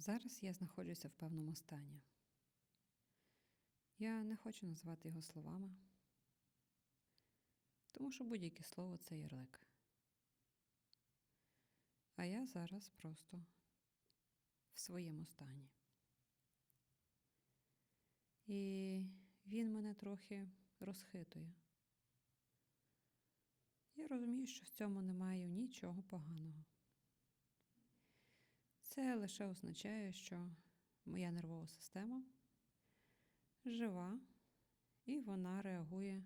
Зараз я знаходжуся в певному стані. Я не хочу називати його словами, тому що будь-яке слово це ярлик. А я зараз просто в своєму стані. І він мене трохи розхитує. Я розумію, що в цьому немає нічого поганого. Це лише означає, що моя нервова система жива і вона реагує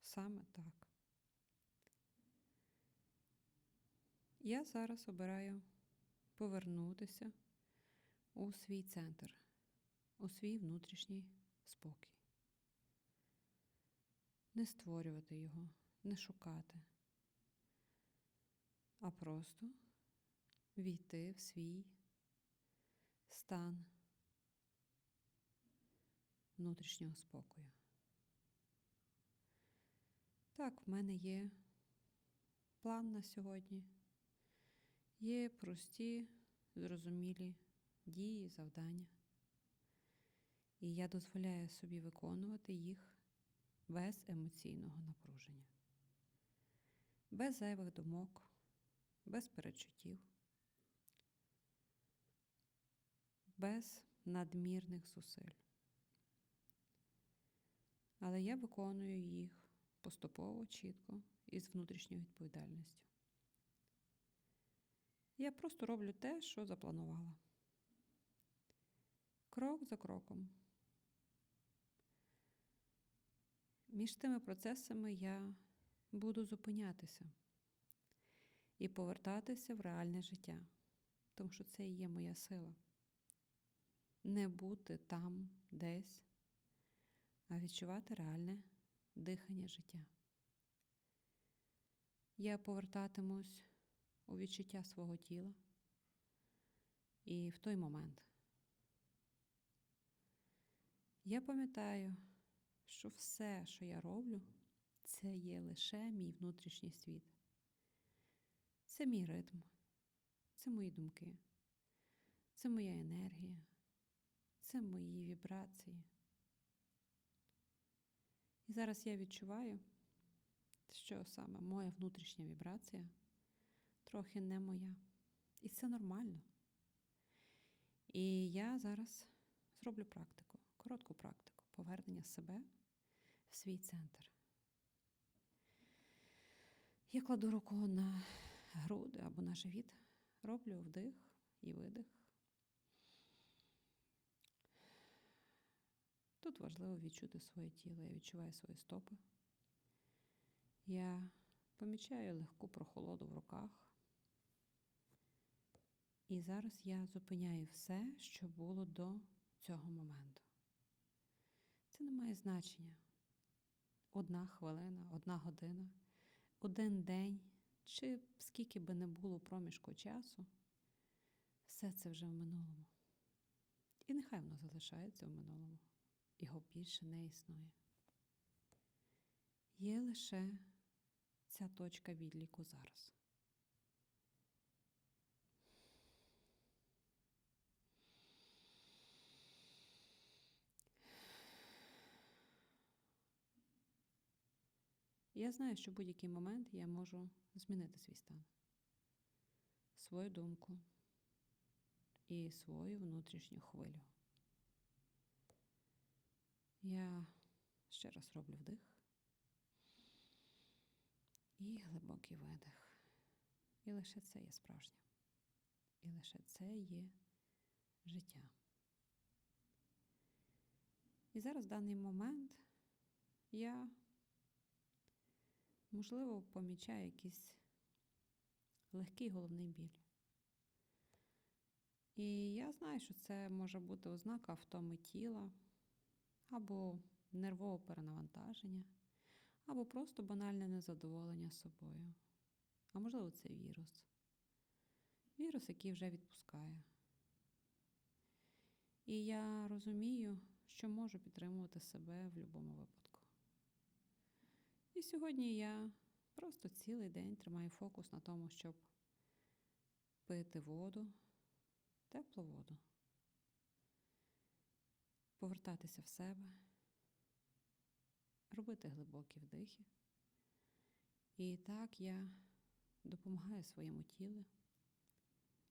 саме так. Я зараз обираю повернутися у свій центр, у свій внутрішній спокій. Не створювати його, не шукати, а просто війти в свій стан внутрішнього спокою. Так, в мене є план на сьогодні, є прості, зрозумілі дії, завдання. І я дозволяю собі виконувати їх без емоційного напруження, без зайвих думок, без перечуттів, без надмірних зусиль. Але я виконую їх поступово, чітко і з внутрішньою відповідальністю. Я просто роблю те, що запланувала. Крок за кроком. Між тими процесами я буду зупинятися і повертатися в реальне життя, тому що це і є моя сила. Не бути там десь, а відчувати реальне дихання життя. Я повертатимусь у відчуття свого тіла і в той момент. Я пам'ятаю, що все, що я роблю, це є лише мій внутрішній світ. Це мій ритм, це мої думки, це моя енергія, це мої вібрації. І зараз я відчуваю, що саме моя внутрішня вібрація трохи не моя. І це нормально. І я зараз зроблю практику, коротку практику повернення себе в свій центр. Я кладу руку на груди або на живіт, роблю вдих і видих. Тут важливо відчути своє тіло. Я відчуваю свої стопи. Я помічаю легку прохолоду в руках. І зараз я зупиняю все, що було до цього моменту. Це не має значення. Одна хвилина, одна година, один день, чи скільки би не було проміжку часу, все це вже в минулому. І нехай воно залишається в минулому. Його більше не існує. Є лише ця точка відліку зараз. Я знаю, що в будь-який момент я можу змінити свій стан, свою думку і свою внутрішню хвилю. Я ще раз роблю вдих і глибокий видих. І лише це є справжнє. І лише це є життя. І зараз в даний момент я, можливо, помічаю якийсь легкий головний біль. І я знаю, що це може бути ознака втоми тіла або нервове перенавантаження, або просто банальне незадоволення собою. А можливо, це вірус. Вірус, який вже відпускає. І я розумію, що можу підтримувати себе в будь-якому випадку. І сьогодні я просто цілий день тримаю фокус на тому, щоб пити воду, теплу воду повертатися в себе, робити глибокі вдихи. І так я допомагаю своєму тілу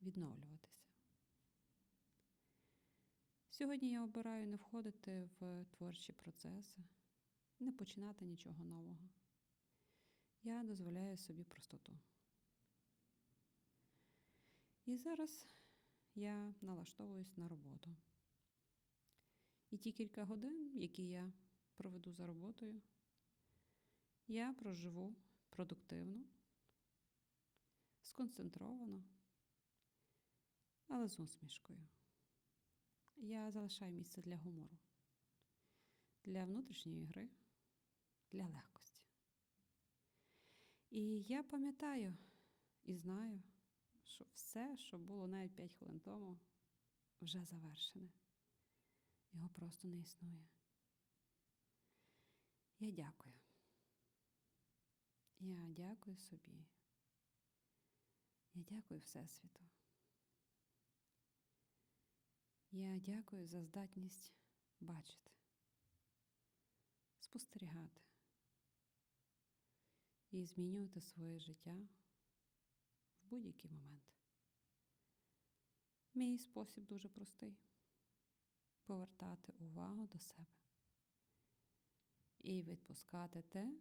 відновлюватися. Сьогодні я обираю не входити в творчі процеси, не починати нічого нового. Я дозволяю собі простоту. І зараз я налаштовуюсь на роботу. І ті кілька годин, які я проведу за роботою, я проживу продуктивно, сконцентровано, але з усмішкою. Я залишаю місце для гумору, для внутрішньої гри, для легкості. І я пам'ятаю і знаю, що все, що було навіть 5 хвилин тому, вже завершене. Його просто не існує. Я дякую. Я дякую собі. Я дякую Всесвіту. Я дякую за здатність бачити, спостерігати і змінювати своє життя в будь-який момент. Мій спосіб дуже простий повертати увагу до себе і відпускати те,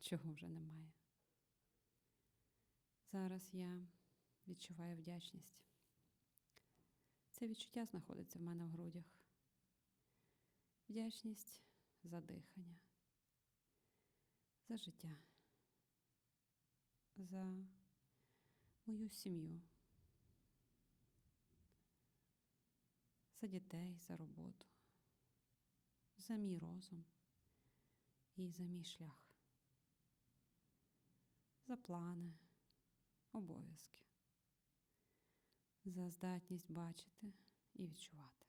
чого вже немає. Зараз я відчуваю вдячність. Це відчуття знаходиться в мене в грудях. Вдячність за дихання, за життя, за мою сім'ю, за дітей, за роботу, за мій розум і за мій шлях, за плани, обов'язки за здатність бачити і відчувати.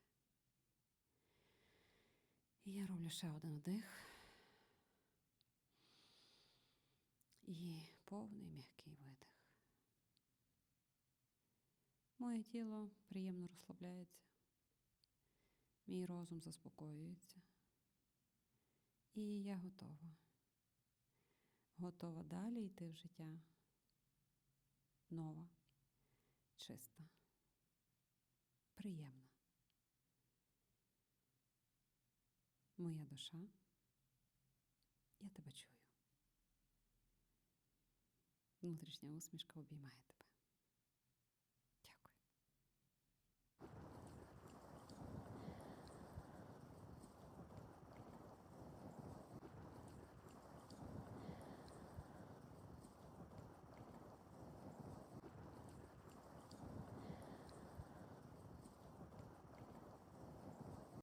І я роблю ще один вдих і повний м'який видих. Моє тіло приємно розслабляється, мій розум заспокоюється. І я готова. Готова далі йти в життя. Нова, чиста приємна. Моя душа, я тебе чую. Внутрішня усмішка обіймає тебе.